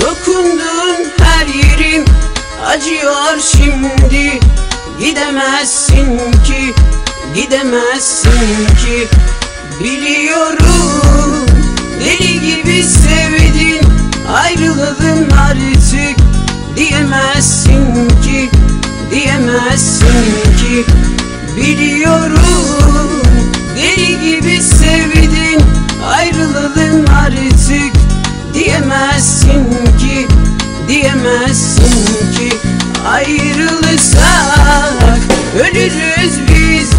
Dokundun her yerim acıyor şimdi. Gidemezsin ki, gidemezsin ki. Biliyorum deli gibi sevdin Ayrılalım artık. Diyemezsin ki Diyemezsin ki Ayrılırsak ölürüz biz.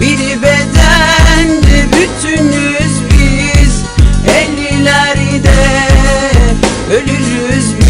Bir bedende bütünüz biz. Ellilerde ölürüz biz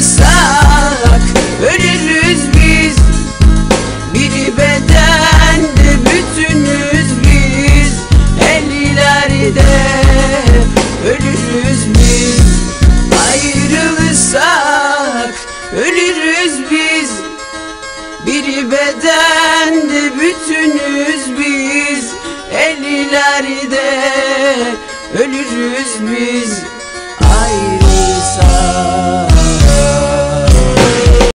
Ayrılırsak ölürüz biz. Bir bedende bütünüz biz. Ellilerde ölürüz biz. Ayrılırsak ölürüz biz. Bir bedende bütünüz biz. Ellilerde ölürüz biz